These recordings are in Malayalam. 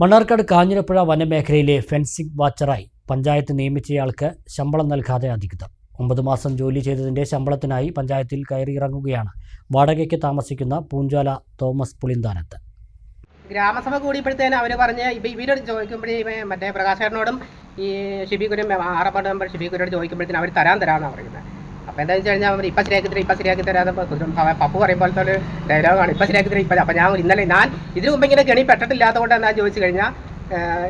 മണ്ണാർക്കാട് കാഞ്ഞിരപ്പുഴ വനമേഖലയിലെ ഫെൻസിംഗ് വാച്ചറായി പഞ്ചായത്ത് നിയമിച്ചയാൾക്ക് ശമ്പളം നൽകാതെ അധികൃതർ. ഒമ്പത് മാസം ജോലി ചെയ്തതിന്റെ ശമ്പളത്തിനായി പഞ്ചായത്തിൽ കയറിയിറങ്ങുകയാണ് വാടകയ്ക്ക് താമസിക്കുന്ന പൂഞ്ചാല തോമസ് പുളിന്താനത്ത്. ഗ്രാമസഭ കൂടിയപ്പോഴത്തേന് അവർ പറഞ്ഞ് ഇപ്പം ഇവരോട് ചോദിക്കുമ്പോഴേ മറ്റേ പ്രകാശേട്ടനോടും ഈ ഷിബി കുര്യൻ ആറപ്പാട് മെമ്പർ ഷിബി ചോദിക്കുമ്പോഴത്തേനും അവർ തരാൻ തരാമെന്നാണ് പറയുന്നത് അപ്പോൾ എന്താ വെച്ച് കഴിഞ്ഞാൽ അവർ ഇപ്പം ശരിയാക്കി തരാം ഇപ്പം ശരിയാക്കി തരാതെ പപ്പു പറയുമ്പോഴത്തെ ഒരു ഡയലോഗാണ് ഇപ്പം ശരിയാക്കി തരാം ഇപ്പം അപ്പം ഞാൻ ഇന്നലെ ഞാൻ ഇതിനു മുമ്പ് ഇങ്ങനെ കെണി പെട്ടിട്ടില്ലാത്തതുകൊണ്ട് എന്താ ചോദിച്ചു കഴിഞ്ഞാൽ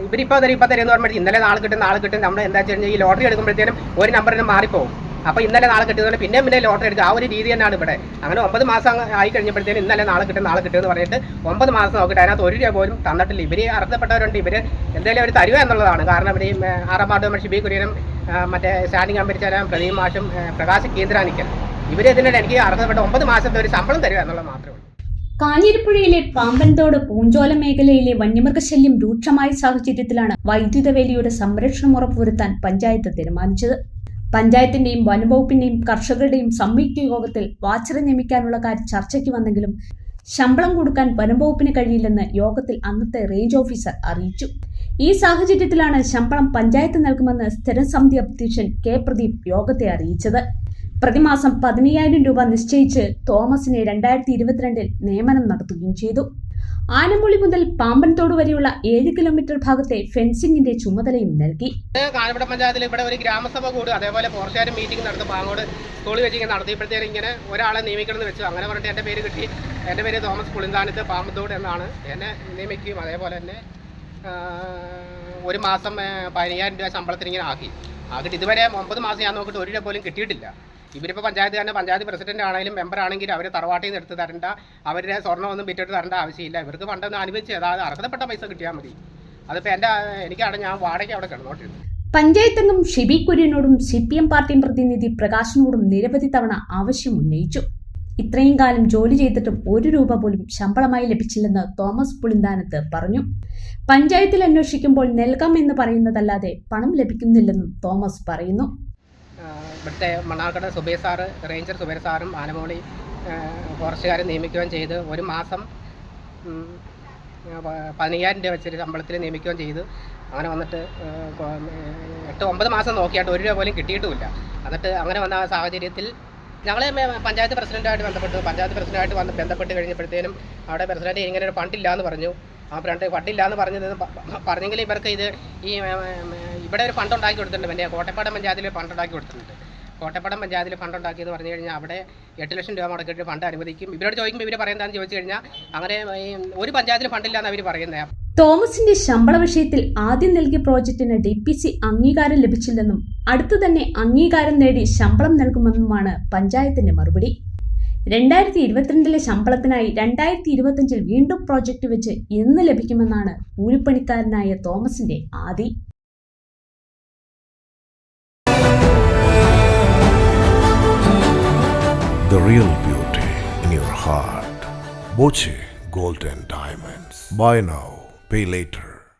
ഇവരിപ്പോൾ തരും ഇപ്പം തരും എന്ന് പറഞ്ഞിട്ട് ഇന്നലെ നാളെ കിട്ടും നാളെ കിട്ടും. നമ്മൾ എന്താ വെച്ച് കഴിഞ്ഞാൽ ഈ ലോട്ടറി എടുക്കുമ്പോഴത്തേനും ഒരു നമ്പറിന് മാറിപ്പോകും അപ്പോൾ ഇന്നലെ നാളെ കിട്ടുന്നതുകൊണ്ട് പിന്നെ പിന്നെ ലോട്ടറി എടുക്കുക ആ ഒരു രീതി തന്നെയാണ് ഇവിടെ. അങ്ങനെ ഒമ്പത് മാസം ആയി കഴിഞ്ഞപ്പോഴത്തേനും ഇന്നലെ നാളെ കിട്ടും നാളെ കിട്ടും എന്ന് പറഞ്ഞിട്ട് ഒമ്പത് മാസം നോക്കിയിട്ട് അതിനകത്ത് ഒരു രൂപ പോലും തന്നിട്ടില്ല. ഇവർ അർഹതപ്പെട്ടവരുണ്ട്. ഇവർ എന്തെങ്കിലും അവർ തരുക എന്നുള്ളതാണ്. കാരണം ഇവർ ഈ ആറാം വാർഡ് മെമ്പർ ഷിബി കുര്യനും മറ്റേ സ്റ്റാൻഡിംഗ് കമ്പനിച്ചാലും പ്രദീപ് മാഷും കേന്ദ്രാനിക്കൽ. ഇവർ ഇതിനിടെ എനിക്ക് അർഹതപ്പെട്ട ഒമ്പത് മാസത്തെ ഒരു ശമ്പളം തരിക എന്നുള്ളത് മാത്രമേ ഉള്ളൂ. കാഞ്ഞിരപ്പുഴയിലെ പാമ്പൻതോട് പൂഞ്ചോല മേഖലയിലെ വന്യമൃഗശല്യം രൂക്ഷമായ സാഹചര്യത്തിലാണ് വൈദ്യുത വേലിയുടെ സംരക്ഷണം ഉറപ്പുവരുത്താൻ പഞ്ചായത്ത് തീരുമാനിച്ചത്. പഞ്ചായത്തിന്റെയും വനംവകുപ്പിന്റെയും കർഷകരുടെയും സംയുക്ത യോഗത്തിൽ വാച്ചറെ നിയമിക്കാനുള്ള കാര്യം ചർച്ചയ്ക്ക് വന്നെങ്കിലും ശമ്പളം കൊടുക്കാൻ വനംവകുപ്പിന് കഴിയില്ലെന്ന് യോഗത്തിൽ അന്നത്തെ റേഞ്ച് ഓഫീസർ അറിയിച്ചു. ഈ സാഹചര്യത്തിലാണ് ശമ്പളം പഞ്ചായത്ത് നൽകുമെന്ന് സ്ഥിരം സമിതി അധ്യക്ഷൻ കെ പ്രദീപ് യോഗത്തെ അറിയിച്ചത്. പ്രതിമാസം പതിനയ്യായിരം രൂപ നിശ്ചയിച്ച് തോമസിനെ രണ്ടായിരത്തി ഇരുപത്തിരണ്ടിൽ നിയമനം നടത്തുകയും ചെയ്തു. ആനമുളി മുതൽ പാമ്പൻതോട് വരെയുള്ള ഏഴ് കിലോമീറ്റർ ഭാഗത്തെ ഫെൻസിംഗിന്റെ ചുമതലയും നൽകി. കാലപ്പട പഞ്ചായത്തിൽ ഇവിടെ ഒരു ഗ്രാമസഭ കൂടും. അതേപോലെ പോർച്ചാരും മീറ്റിംഗ് നടത്തും. പാങ്ങോട് സ്കൂളിൽ വെച്ച് ഇങ്ങനെ നടത്തിയപ്പോഴത്തേനും ഇങ്ങനെ ഒരാളെ നിയമിക്കണമെന്ന് വെച്ചു. അങ്ങനെ പറഞ്ഞിട്ട് എന്റെ പേര് കിട്ടി. എന്റെ പേര് തോമസ് പുളിന്താനത്ത് പാമ്പൻതോട് എന്നാണ്. എന്നെ നിയമിക്കുകയും അതേപോലെ തന്നെ ഒരു മാസം പതിനയ്യായിരം രൂപ ശമ്പളത്തിന് ഇങ്ങനെ ആക്കി. ആക്കിയിട്ട് ഇതുവരെ ഒമ്പത് മാസം ഞാൻ നോക്കിയിട്ട് ഒരു രൂപ പോലും കിട്ടിയിട്ടില്ല. ഇവരിപ്പോൾ പഞ്ചായത്ത് തന്നെ പഞ്ചായത്ത് പ്രസിഡന്റ് ആണെങ്കിലും മെമ്പർ ആണെങ്കിലും അവർ തറവാട്ടിൽ നിന്ന് എടുത്ത് തരണ്ട അവരുടെ സ്വർണമൊന്നും വിറ്റിട്ട് തരേണ്ട ആവശ്യമില്ല. ഇവർക്ക് പണ്ടൊന്ന് അനുവദിച്ച് അതായത് അർഹതപ്പെട്ട പൈസ കിട്ടിയാൽ മതി. അതിപ്പോൾ എന്റെ എനിക്കാണ് ഞാൻ വാടകയ്ക്ക് അവിടെ കിടന്നോട്ടിരുന്നത് പഞ്ചായത്ത് അംഗം ഷിബി കുര്യനോടും സി പി എം പാർട്ടി പ്രതിനിധി പ്രകാശിനോടും നിരവധി തവണ ആവശ്യം ഉന്നയിച്ചു. ഇത്രയും കാലം ജോലി ചെയ്തിട്ടും ഒരു രൂപ പോലും ശമ്പളമായി ലഭിച്ചില്ലെന്ന് തോമസ് പുളിന്താനത്ത് പറഞ്ഞു. പഞ്ചായത്തിൽ അന്വേഷിക്കുമ്പോൾ നൽകാം എന്ന് പറയുന്നതല്ലാതെ പണം ലഭിക്കുന്നില്ലെന്നും തോമസ് പറയുന്നു. ഇവിടുത്തെ മണ്ണാർക്കട സുബൈ സാറ് റേഞ്ചർ സുബൈർ സാറും ആനമോളി ഫോറസ്റ്റുകാരെ നിയമിക്കുകയും ചെയ്ത് ഒരു മാസം പതിനയ്യായിരം രൂപ വെച്ചൊരു ശമ്പളത്തിൽ നിയമിക്കുകയും ചെയ്ത്. അങ്ങനെ വന്നിട്ട് എട്ട് ഒമ്പത് മാസം നോക്കിയാട്ട് ഒരു രൂപ പോലും കിട്ടിയിട്ടുമില്ല. എന്നിട്ട് അങ്ങനെ വന്ന സാഹചര്യത്തിൽ ഞങ്ങൾ പഞ്ചായത്ത് പ്രസിഡന്റായിട്ട് ബന്ധപ്പെട്ടു. പഞ്ചായത്ത് പ്രസിഡന്റായിട്ട് വന്ന് ബന്ധപ്പെട്ട് കഴിഞ്ഞപ്പോഴത്തേനും അവിടെ പ്രസിഡന്റ് ഇങ്ങനെ ഒരു ഫണ്ടില്ല എന്ന് പറഞ്ഞു. ആ ഫണ്ട് ഫണ്ടില്ല എന്ന് പറഞ്ഞത് പറഞ്ഞെങ്കിൽ ഇവർക്ക് ഇത് ഈ ഇവിടെ ഒരു ഫണ്ട് ഉണ്ടാക്കി കൊടുത്തിട്ടുണ്ട്. പിന്നെ കോട്ടപ്പാടം പഞ്ചായത്തിൽ ഫണ്ട് ഉണ്ടാക്കി കൊടുത്തിട്ടുണ്ട്. കോട്ടപ്പാടം പഞ്ചായത്തിൽ ഫണ്ട് ഉണ്ടാക്കി എന്ന് പറഞ്ഞു കഴിഞ്ഞാൽ അവിടെ എട്ട് ലക്ഷം രൂപ മുടക്കിയിട്ട് ഫണ്ട് അനുവദിക്കും. ഇവരോട് ചോദിക്കുമ്പോൾ ഇവർ പറയുന്നതാണെന്ന് ചോദിച്ചു കഴിഞ്ഞാൽ അങ്ങനെ ഒരു പഞ്ചായത്തിൽ ഫണ്ടില്ല എന്ന് അവർ പറയുന്നത് തോമസിന്റെ ശമ്പള വിഷയത്തിൽ ആദ്യം നൽകിയ പ്രോജക്റ്റിന് ഡി പി സി അംഗീകാരം ലഭിച്ചില്ലെന്നും അടുത്തു തന്നെ അംഗീകാരം നേടി ശമ്പളം നൽകുമെന്നുമാണ് പഞ്ചായത്തിന്റെ മറുപടി രണ്ടായിരത്തി ഇരുപത്തിരണ്ടിലെ ശമ്പളത്തിനായി രണ്ടായിരത്തി ഇരുപത്തിയഞ്ചിൽ വീണ്ടും പ്രോജക്റ്റ് വെച്ച് എന്ന് ലഭിക്കുമെന്നാണ് കൂലിപ്പണിക്കാരനായ തോമസിന്റെ ആദി The real beauty in your heart. Boche Golden Diamonds. Buy now, pay later.